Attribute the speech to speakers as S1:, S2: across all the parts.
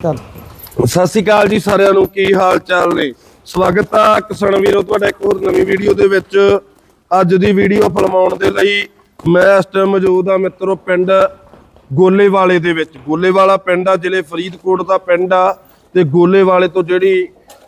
S1: ਚੱਲ।
S2: ਸਤਿ ਸ਼੍ਰੀ ਅਕਾਲ ਜੀ ਸਾਰਿਆਂ ਨੂੰ, ਕੀ ਹਾਲ ਚਾਲ ਨੇ? ਸਵਾਗਤ ਆ ਕਿਸਾਨ ਵੀਰੋ, ਤੁਹਾਡਾ ਇੱਕ ਹੋਰ ਨਵੀਂ ਵੀਡੀਓ ਦੇ ਵਿੱਚ। ਅੱਜ ਦੀ ਵੀਡੀਓ ਫਿਲਮਾਉਣ ਦੇ ਲਈ ਮੈਂ ਇਸ ਟਾਈਮ ਮੌਜੂਦ ਆ ਮਿੱਤਰੋ ਪਿੰਡ ਗੋਲੇਵਾਲੇ ਦੇ ਵਿੱਚ। ਗੋਲੇਵਾਲਾ ਪਿੰਡ ਆ, ਜ਼ਿਲ੍ਹੇ ਫਰੀਦਕੋਟ ਦਾ ਪਿੰਡ ਆ ਤੇ ਗੋਲੇਵਾਲੇ ਤੋਂ ਜਿਹੜੀ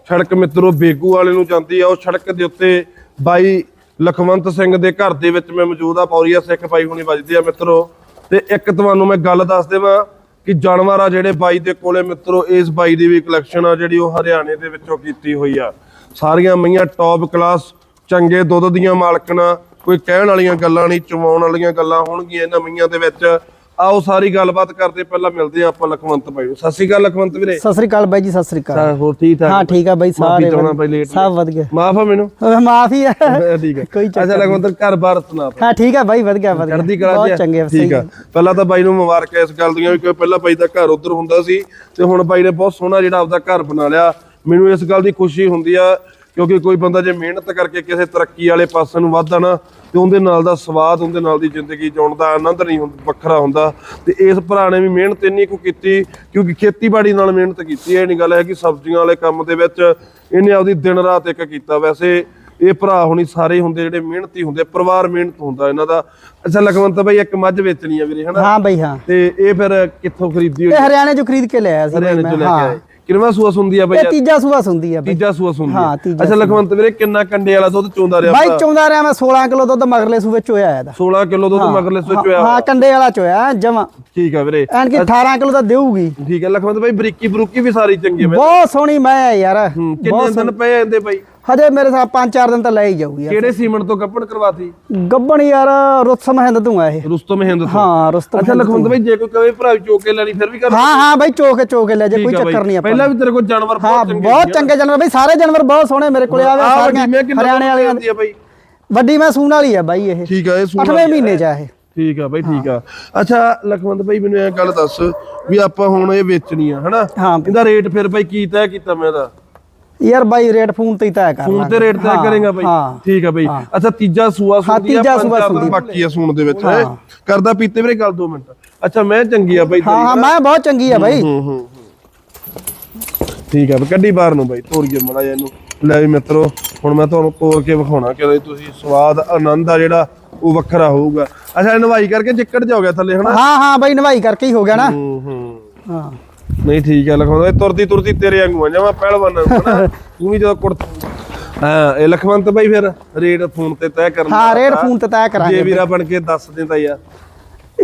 S2: ਸੜਕ ਮਿੱਤਰੋ ਬੇਗੂ ਵਾਲੇ ਨੂੰ ਜਾਂਦੀ ਆ, ਉਹ ਸੜਕ ਦੇ ਉੱਤੇ ਬਾਈ ਲਖਵੰਤ ਸਿੰਘ ਦੇ ਘਰ ਦੇ ਵਿੱਚ ਮੈਂ ਮੌਜੂਦ ਆ ਪੌਰੀਆ ਸਿੱਖ ਭਾਈ ਹੁਣੀ ਵੱਜਦੇ ਆ ਮਿੱਤਰੋ। ਤੇ ਇੱਕ ਤੁਹਾਨੂੰ ਮੈਂ ਗੱਲ ਦੱਸ ਦੇਵਾਂ ਕਿ ਜਾਨਵਰ ਆ ਜਿਹੜੇ ਬਾਈ ਦੇ ਕੋਲੇ ਮਿੱਤਰੋ, ਇਸ ਬਾਈ ਦੀ ਵੀ ਕਲੈਕਸ਼ਨ ਆ ਜਿਹੜੀ ਉਹ ਹਰਿਆਣੇ ਦੇ ਵਿੱਚੋਂ ਕੀਤੀ ਹੋਈ ਆ। ਸਾਰੀਆਂ ਮਈਆਂ ਟੌਪ ਕਲਾਸ ਚੰਗੇ ਦੁੱਧ ਦੀਆਂ ਮਾਲਕਣਾ, ਕੋਈ ਕਹਿਣ ਵਾਲੀਆਂ ਗੱਲਾਂ ਨਹੀਂ, ਚਵਾਉਣ ਵਾਲੀਆਂ ਗੱਲਾਂ ਹੋਣਗੀਆਂ ਇਹਨਾਂ ਮਈਆਂ ਦੇ ਵਿੱਚ। ਆਓ ਸਾਰੀ ਗੱਲਬਾਤ ਕਰਦੇ ਪਹਿਲਾਂ ਮਿਲਦੇ ਆ ਆਪਾਂ ਲਖਵੰਤ ਬਾਈ ਨੂੰ। ਸਤਿ ਸ਼੍ਰੀ ਅਕਾਲ ਲਖਵੰਤ ਵੀਰੇ।
S1: ਸਤਿ ਸ੍ਰੀ ਅਕਾਲ ਬਾਈ ਜੀ ਸਤਿ ਸ੍ਰੀ ਅਕਾਲ।
S2: ਹੋਰ ਠੀਕ ਠਾਕ?
S1: ਹਾਂ ਠੀਕ ਆ ਬਾਈ
S2: ਮਾਫ਼ੀ
S1: ਸਾਰੇ
S2: ਚਾਹੁੰਦਾ ਬਾਈ ਲੇਟ
S1: ਸਭ ਵਧੀਆ।
S2: ਮਾਫ ਆ ਮੈਨੂੰ?
S1: ਮਾਫੀ ਆ।
S2: ਠੀਕ
S1: ਕੋਈ ਚੱਕਰ
S2: ਅੱਛਾ ਲਖਵੰਤ ਘਰ ਬਾਰ ਸੁਣਾ
S1: ਹਾਂ ਠੀਕ ਆ ਬਾਈ ਵਧੀਆ ਵਧੀਆ।
S2: ਚੜ੍ਹਦੀ ਕਲਾ
S1: ਬਹੁਤ ਚੰਗੇ ਆ,
S2: ਠੀਕ ਆ। ਪਹਿਲਾਂ ਤਾਂ ਬਾਈ ਨੂੰ ਮੁਬਾਰਕਾਂ ਇਸ ਗੱਲ ਦੀਆਂ ਕਿ ਪਹਿਲਾਂ ਬਾਈ ਦਾ ਘਰ ਉਧਰ ਹੁੰਦਾ ਸੀ ਤੇ ਹੁਣ ਬਾਈ ਨੇ ਬਹੁਤ ਸੋਹਣਾ ਜਿਹੜਾ ਆਪਦਾ ਘਰ ਬਣਾ ਲਿਆ। ਮੈਨੂੰ ਇਸ ਗੱਲ ਦੀ ਖੁਸ਼ੀ ਹੁੰਦੀ ਆ ਕਿਉਂਕਿ ਕੋਈ ਬੰਦਾ ਜੇ ਮਿਹਨਤ ਕਰਕੇ ਕਿਸੇ ਤਰੱਕੀ ਵਾਲੇ ਪਾਸੇ ਨੂੰ ਵੱਧਦਾ ਨਾ ਤੇ ਉਹਦੇ ਨਾਲ ਦਾ ਸਵਾਦ ਉਹਦੇ ਨਾਲ ਦੀ ਜ਼ਿੰਦਗੀ ਜਿਉਣ ਦਾ ਆਨੰਦ ਨਹੀਂ ਹੁੰਦਾ ਵੱਖਰਾ ਹੁੰਦਾ। ਤੇ ਇਸ ਭਰਾ ਨੇ ਵੀ ਮਿਹਨਤ ਇੰਨੀ ਕੁ ਕੀਤੀ ਕਿਉਂਕਿ ਖੇਤੀਬਾੜੀ ਨਾਲ ਮਿਹਨਤ ਕੀਤੀ। ਇਹ ਨਹੀਂ ਗੱਲ ਹੈ ਕਿ ਸਬਜ਼ੀਆਂ ਵਾਲੇ ਕੰਮ ਦੇ ਵਿੱਚ ਇਹਨੇ ਆਪਦੀ ਦਿਨ ਰਾਤ ਇੱਕ ਕੀਤਾ। ਵੈਸੇ ਇਹ ਭਰਾ ਹੁਣੀ ਸਾਰੇ ਹੁੰਦੇ ਜਿਹੜੇ ਮਿਹਨਤੀ ਹੁੰਦੇ ਪਰਿਵਾਰ ਮਿਹਨਤ ਹੁੰਦਾ ਇਹਨਾਂ ਦਾ। ਅੱਛਾ ਲਖਵੰਤ ਬਾਈ ਇੱਕ ਮੱਝ ਵੇਚਣੀ ਆ ਵੀਰੇ ਹਨਾ?
S1: ਹਾਂ ਬਾਈ ਹਾਂ।
S2: ਤੇ ਇਹ ਫਿਰ ਕਿੱਥੋਂ ਖਰੀਦੀ ਹੋਈ?
S1: ਇਹ ਹਰਿਆਣੇ ਚੋਂ ਖਰੀਦ ਕੇ ਲਿਆਇਆ ਸੀ
S2: ਹਰਿਆਣੇ ਚੋਂ ਲੈ ਕੇ ਆਏ। ਕਿੰਨਵਾ ਸੂਆ ਸੁੰਦੀ ਆ ਬਾਈ
S1: ਇਹ ਤੀਜਾ ਸੂਆ ਸੁੰਦੀ ਆ ਬਾਈ।
S2: ਤੀਜਾ ਸੂਆ ਸੁੰਦੀ
S1: ਹਾਂ, ਤੀਜਾ
S2: ਅੱਛਾ ਲਖਵੰਤ ਵੀਰੇ ਕਿੰਨਾ ਕੰਡੇ ਵਾਲਾ ਦੁੱਧ ਚੋਂਦਾ ਰਿਹਾ
S1: ਬਾਈ ਚੌਂਦਾ ਰਿਹਾ ਮੈਂ 16 ਕਿਲੋ ਦੁੱਧ ਮਗਰਲੇ ਸੂਵੇ ਚੋਇਆ ਇਹਦਾ।
S2: 16 ਕਿਲੋ ਦੁੱਧ ਮਗਰਲੇ ਸੂਏ ਚੋਇਆ
S1: ਹਾਂ ਕੰਡੇ ਵਾਲਾ ਚੋਇਆ ਜਮਾ।
S2: ਠੀਕ ਆ ਵੀਰੇ।
S1: ਐਨ ਕਿ 18 ਕਿਲੋ ਤਾਂ ਦੇਊਗੀ।
S2: ਠੀਕ ਆ ਲਖਵੰਤ ਬਾਈ ਬਰੀਕੀ ਬਰੂਕੀ ਵੀ ਸਾਰੀ ਚੰਗੀ ਆ
S1: ਬਹੁਤ ਸੋਹਣੀ ਮੈਂ ਯਾਰ
S2: ਕਿੰਨੇ ਦਿਨ ਪਏ ਜਾਂਦੇ ਬਾਈ?
S1: ਹਜੇ ਮੇਰੇ ਸਾਹ 5-4 ਦਿਨ ਤਾਂ ਲੈ ਹੀ ਜਾਊਗੀ ਯਾਰ।
S2: ਕਿਹੜੇ ਸੀਮੈਂਟ ਤੋਂ ਕੱਪਣ ਕਰਵਾਤੀ?
S1: ਗੱਬਣ ਯਾਰ ਰੁੱਤਸਮ ਹਿੰਦ ਤੂੰ ਆ ਇਹ।
S2: ਰੁਸਤਮ ਹਿੰਦ ਤੋਂ?
S1: ਹਾਂ ਰੁੱਤਸਮ
S2: ਅੱਛਾ ਲਖਵੰਤ ਬਾਈ ਜੇ ਕੋਈ ਕਵੇ ਭਰਾ ਚੋਕ ਕੇ ਲੈਣੀ ਫਿਰ ਵੀ ਕਰ
S1: ਹਾਂ ਹਾਂ ਬਾਈ ਚੋਕੇ ਚੋਕੇ ਲੈ ਜੇ ਕੋਈ। ਚੱਕਰ ਨਹੀਂ ਆਪਾਂ
S2: ਪਹਿਲਾਂ ਵੀ ਤੇਰੇ ਕੋਲ ਜਾਨਵਰ ਬਹੁਤ ਚੰਗੇ
S1: ਬਹੁਤ ਚੰਗੇ ਜਾਨਵਰ। ਬਾਈ ਸਾਰੇ ਜਾਨਵਰ ਬਹੁਤ ਸੋਹਣੇ ਮੇਰੇ ਕੋਲੇ ਆਵੇ ਸਾਰੀਆਂ ਹਰਿਆਣੇ ਵਾਲੀਆਂ
S2: ਆ ਬਾਈ।
S1: ਵੱਡੀ ਮੈਂ ਸੂਣ ਵਾਲੀ ਆ ਬਾਈ ਇਹ।
S2: ਠੀਕ ਆ ਇਹ ਸੂਣ
S1: 8ਵੇਂ ਮਹੀਨੇ ਚ ਆ ਇਹ।
S2: ਠੀਕ ਆ ਬਾਈ ਠੀਕ ਆ। ਅੱਛਾ ਲਖਵੰਤ ਬਾਈ ਮੈਨੂੰ ਇਹ ਗੱਲ ਦੱਸ ਵੀ ਆਪਾਂ ਹੁਣ ਇਹ ਵੇਚਣੀ ਆ ਹਨਾ? ਇਹਦਾ ਰੇਟ ਫਿਰ ਬਾਈ ਕੀ ਤੈਅ ਕੀਤਾ ਮੈਂ ਇਹਦਾ?
S1: ਯਾਰ ਬਾਈ ਰੇਟ ਫੋਨ ਤੇ ਹੀ ਤੈਅ ਕਰ
S2: ਫੋਨ। ਤੇ ਰੇਟ ਤੈਅ ਕਰੇਗਾ ਬਾਈ। ਠੀਕ ਆ ਬਾਈ। ਅੱਛਾ ਤੀਜਾ ਸੂਆ ਸੁਣਦੀ ਆ
S1: ਤੀਜਾ
S2: ਪੰਜ
S1: ਸੂਆ
S2: ਚਾਰ ਦਿਨ
S1: ਸੁਣਦੀ।
S2: ਬਾਕੀ ਆ ਸੂਣ ਦੇ ਵਿੱਚ ਹੈ। ਕਰਦਾ ਪੀਤੇ ਵੀਰੇ ਗੱਲ 2 ਮਿੰਟ। ਅੱਛਾ ਮੈਂ ਚੰਗੀ ਆ ਬਾਈ
S1: ਹਾਂ ਹਾਂ ਮੈਂ ਬਹੁਤ ਚੰਗੀ ਆ ਬਾਈ।
S2: ਹੂੰ ਹੂੰ। ਠੀਕ ਆ ਕੱਢੀ ਬਾਹਰ ਨੂੰ ਬਾਈ ਤੋਰੀਏ ਮੜਾ ਜਾ ਇਹਨੂੰ। ਲੈ ਵੀ ਮਿੱਤਰੋ ਹੁਣ ਮੈਂ ਤੁਹਾਨੂੰ ਤੋੜ ਕੇ ਵਿਖਾਉਣਾ ਕਿ ਤੁਸੀਂ ਸਵਾਦ ਆਨੰਦ ਆ ਜਿਹੜਾ ਉਹ ਵੱਖਰਾ ਹੋਊਗਾ। ਅੱਛਾ ਨਵਾਈ ਕਰਕੇ ਚਿੱਕੜ ਜਾ ਹੋ ਗਿਆ ਥੱਲੇ ਹਨਾ?
S1: ਹਾਂ ਹਾਂ ਬਾਈ ਨਵਾਈ ਕਰਕੇ ਹੀ ਹੋ ਗਿਆ ਨਾ।
S2: ਹੂੰ ਹੂੰ।
S1: ਹਾਂ।
S2: ਨਹੀਂ ਠੀਕ ਆ ਲਖਵੰਤ ਇਹ ਤੁਰਦੀ ਤੁਰਦੀ ਤੇਰੇ ਵਾਂਗੂ ਆ ਜਾਵਾਂ ਪਹਿਲਵਾਨ ਹਨਾ? ਤੂੰ ਵੀ ਜਦੋਂ ਕੁੜ ਹਾਂ ਇਹ ਲਖਵੰਤ ਬਾਈ ਫਿਰ ਰੇਟ ਫੋਨ ਤੇ ਤੈਅ ਕਰਨ
S1: ਹਾਂ ਰੇਟ। ਫੋਨ ਤੇ ਤੈਅ
S2: ਜੇ
S1: ਕਰਾਂਗੇ
S2: ਵੀਰਾ ਬਣ ਕੇ ਦੱਸ ਦਿੰਦਾ ਯਾਰ।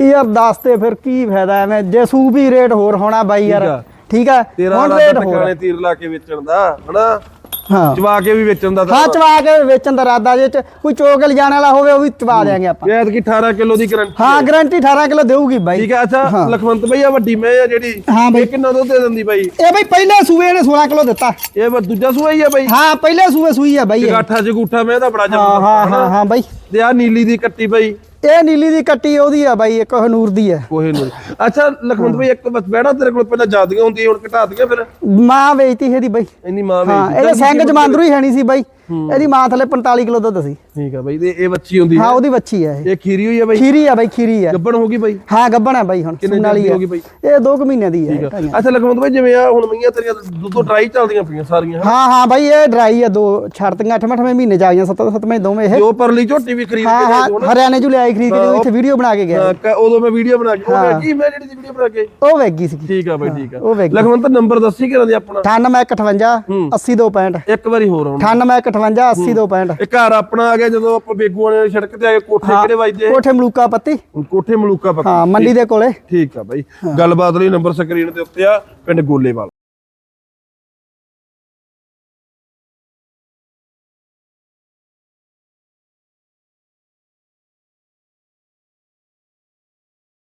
S1: ਯਾਰ ਦੱਸ ਤੇ ਫਿਰ ਕੀ ਫਾਇਦਾ ਐਵੇਂ? ਜੇ ਸੂ ਵੀ ਰੇਟ ਹੋਰ ਹੋਣਾ ਬਾਈ ਯਾਰ। ਠੀਕ ਆ। ਹੁਣ ਰੇਟ ਹੋਰ
S2: ਟਿਕਾਣੇ ਤੀਰ ਲਾ ਕੇ ਵੇਚਣ ਦਾ ਹਨਾ?
S1: ਹਾਂ।
S2: ਚਵਾ ਕੇ ਵੀ ਵੇਚਣ ਦਾ
S1: ਹਾਂ ਚਵਾ ਕੇ ਵੇਚਣ ਦਾ ਇਰਾਦਾ ਜੇ ਕੋਈ ਚੋਕ ਲਿਜਾਣ ਵਾਲਾ ਹੋਵੇ ਉਹ ਵੀ ਚਵਾ ਦੇਾਂਗੇ ਆਪਾਂ।
S2: ਇਹ ਐਤਕੀ 18 ਕਿਲੋ ਦੀ ਗਰੰਟੀ
S1: ਹਾਂ ਗਾਰੰਟੀ 18 ਕਿਲੋ ਦੇਊਗੀ ਬਾਈ।
S2: ਠੀਕ ਹੈ ਅੱਛਾ ਲਖਵੰਤ ਬਈ ਆ ਵੱਡੀ ਮੈਂ ਆ ਜਿਹੜੀ। ਇਹ ਕਿੰਨਾ ਦੁੱਧ ਦੇ ਦਿੰਦੀ ਬਾਈ?
S1: ਇਹ ਬਾਈ ਪਹਿਲੇ ਸੂਏ ਨੇ 16 ਕਿਲੋ ਦਿੱਤਾ।
S2: ਇਹ ਦੂਜਾ ਸੂਆ ਹੀ ਆ ਬਾਈ?
S1: ਹਾਂ ਪਹਿਲੇ ਸੂਏ ਸੂਈ ਆ ਬਾਈ ਇਹ।
S2: ਗਾਠਾ ਜਗੂਠਾ ਮੈਂ ਤਾਂ ਬੜਾ ਜਮਾ
S1: ਹਾਂ ਹਾਂ ਹਾਂ ਬਾਈ।
S2: ਤੇ ਆ ਨੀਲੀ ਦੀ ਕੱਟੀ ਬਾਈ।
S1: ਇਹ ਨੀਲੀ ਦੀ ਕੱਟੀ ਉਹਦੀ ਆ ਬਾਈ ਇੱਕ ਹਨੂਰ ਦੀ ਆ।
S2: ਕੋਹੇ ਨੂੰ ਅੱਛਾ ਲਖਵੰਤ ਬਈ ਇੱਕ ਬਸ ਬਹਿਣਾ ਤੇਰੇ ਕੋਲ ਪਹਿਲਾਂ ਜਾਦੀਆਂ ਹੁੰਦੀਆਂ ਹੁਣ ਘਟਾ ਦੀਆਂ ਫਿਰ?
S1: ਮਾਂ ਵੇਚਤੀ ਇਹਦੀ ਬਾਈ।
S2: ਇੰਨੀ ਮਾਂ
S1: ਹਾਂ
S2: ਵੇਚਦੀ
S1: ਇਹਦੇ ਸਿੰਘ ਜਮਾਂਦਰੂ ਹੀ ਹੈਣੀ ਸੀ ਬਾਈ। ਇਹਦੀ ਮਾਂ ਥੱਲੇ 45 ਕਿਲੋ ਦੁੱਧ ਸੀ।
S2: ਠੀਕ ਆ ਬਾਈ ਤੇ ਇਹ ਬੱਚੀ ਹੁੰਦੀ
S1: ਹਾਂ
S2: ਹੈ?
S1: ਉਹਦੀ ਬੱਚੀ ਆ ਇਹ।
S2: ਇਹ ਖੀਰੀ ਹੋਈ ਆ ਬਾਈ?
S1: ਖੀਰੀ ਆ ਬਾਈ ਖੀਰੀ ਆ।
S2: ਗੱਬਣ ਹੋ ਗਈ ਬਾਈ?
S1: ਹਾਂ ਗੱਬਣ ਆ ਬਾਈ ਹੁਣ
S2: ਕਿੰਨੇ
S1: ਵਾਲੀ
S2: ਹੋ ਗਈ ਬਾਈ?
S1: ਇਹ 2 ਮਹੀਨਿਆਂ ਦੀ ਹੈ
S2: ਅੱਛਾ ਲਖਵੰਤ ਬਾਈ ਜਿਵੇਂ ਆ ਹੁਣ ਮਈਆਂ ਤੇਰੀਆਂ ਦੁੱਧੋਂ ਡਰਾਈ ਚੱਲਦੀਆਂ ਪਈਆਂ ਸਾਰੀਆਂ
S1: ਹਾਂ ਹਾਂ ਬਾਈ ਇਹ ਡਰਾਈ ਆ ਦੋ ਛੜਤੀਆਂ 8 8ਵੇਂ ਮਹੀਨੇ ਚ ਆ ਗਈਆਂ 7 7ਵੇਂ ਦੋਵੇਂ ਇਹ।
S2: ਜੋ ਪਰਲੀ ਝੋਟੀ ਵੀ ਖਰੀਦ
S1: ਹਾਂ
S2: ਕੇ
S1: ਹਾਂ ਹਰਿਆਣੇ ਚ ਲਿਆਈ ਖਰੀਦ ਕੇ ਇੱਥੇ ਵੀਡੀਓ ਬਣਾ ਕੇ ਗਿਆ
S2: ਹਾਂ, ਕ- ਉਦੋਂ ਮੈਂ ਵੀਡੀਓ ਬਣਾ ਕੇ ਉਹ ਵੇਖੀ ਮੈਂ ਜਿਹੜੀ ਵੀਡੀਓ ਬਣਾ ਕੇ?
S1: ਉਹ ਵੇਗੀ ਸੀ
S2: ਠੀਕ ਆ ਬਾਈ ਠੀਕ ਆ।
S1: ਵੇਗੀ
S2: ਲਖਵੰਤ ਨੰਬਰ ਦੱਸੀ ਕਿਰਾਂ ਦੀ ਆਪਣਾ?
S1: 9858 80265
S2: ਇੱਕ ਵਾਰੀ ਹੋਰ ਆਉਣਾ।
S1: 9858 80265
S2: ਇਹ ਘਰ ਆਪਣਾ ਆ ਗਿਆ ਜਦੋਂ ਆਪਾਂ ਬੇਗੂਆਂ ਨੇ ਸੜਕ ਤੇ ਆ ਕੇ ਕੋਠੇ ਕਿਹੜੇ ਵੱਜਦੇ?
S1: ਕੋਠੇ ਮਲੂਕਾ ਪੱਤੀ।
S2: ਕੋਠੇ ਮਲੂਕਾ ਪੱਕਾ
S1: ਹਾਂ ਮੰਡੀ ਦੇ ਕੋਲੇ।
S2: ਠੀਕ ਆ ਬਾਈ। ਗੱਲਬਾਤ ਲਈ ਨੰਬਰ ਸਕਰੀਨ ਦੇ ਉੱਤੇ ਆ ਪਿੰਡ ਗੋਲੇਵਾਲ।